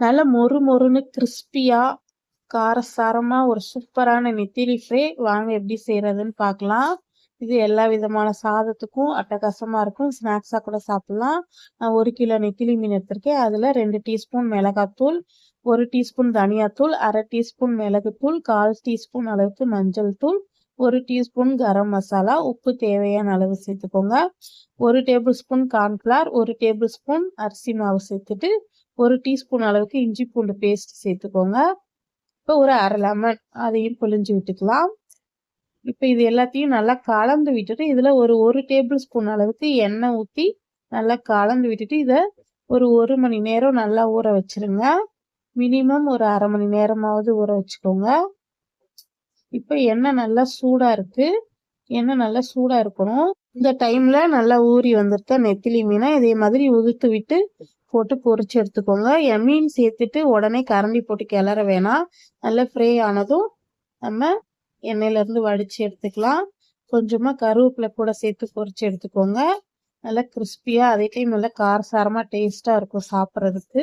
நல்ல மொறு மொறுன்னு கிறிஸ்பியாக காரசாரமாக ஒரு சூப்பரான நெத்திலி ஃப்ரை வாங்க எப்படி செய்கிறதுன்னு பார்க்கலாம் இது எல்லா விதமான சாதத்துக்கும் அட்டகாசமாக இருக்கும். ஸ்நாக்ஸாக கூட சாப்பிட்லாம். நான் ஒரு கிலோ நெத்திலி மீன் எடுத்திருக்கேன். அதில் ரெண்டு டீஸ்பூன் மிளகாத்தூள் ஒரு டீஸ்பூன் தனியாத்தூள் அரை டீஸ்பூன் மிளகுத்தூள் கால் டீஸ்பூன் அளவுக்கு மஞ்சள் தூள் ஒரு டீஸ்பூன் கரம் மசாலா உப்பு தேவையான அளவு சேர்த்துக்கோங்க. ஒரு டேபிள் ஸ்பூன் கார்ன்ஃப்ளார் ஒரு டேபிள் ஸ்பூன் அரிசி மாவு சேர்த்துட்டு ஒரு டீஸ்பூன் அளவுக்கு இஞ்சி பூண்டு பேஸ்ட் சேர்த்துக்கோங்க. இப்போ ஒரு அரை லெமன் அதையும் பொழிஞ்சு விட்டுக்கலாம். இப்போ இது எல்லாத்தையும் நல்லா கலந்து விட்டுட்டு இதில் ஒரு ஒரு டேபிள் ஸ்பூன் அளவுக்கு எண்ணெய் ஊற்றி நல்லா கலந்து விட்டுட்டு இதை ஒரு ஒரு மணி நேரம் நல்லா ஊற வச்சிருங்க. மினிமம் ஒரு அரை மணி நேரமாவது ஊற வச்சுக்கோங்க. இப்போ எண்ணெய் நல்லா சூடாக இருக்குது எண்ணெய் நல்லா சூடாக இருக்கணும். இந்த டைமில் நல்லா ஊறி வந்துருக்க நெத்திலி மீனை இதே மாதிரி உதுத்து விட்டு போட்டு பொறிச்சு எடுத்துக்கோங்க. மீன் சேர்த்துட்டு உடனே கரண்டி போட்டு கிளற வேணாம். நல்லா ஃப்ரை ஆனதும் நம்ம எண்ணெயிலேருந்து வடித்து எடுத்துக்கலாம். கொஞ்சமாக கருவேப்பிலை கூட சேர்த்து பொறிச்சு எடுத்துக்கோங்க. நல்லா கிறிஸ்பியாக அதே டைம் நல்லா காரசாரமாக டேஸ்ட்டாக இருக்கும் சாப்பிட்றதுக்கு.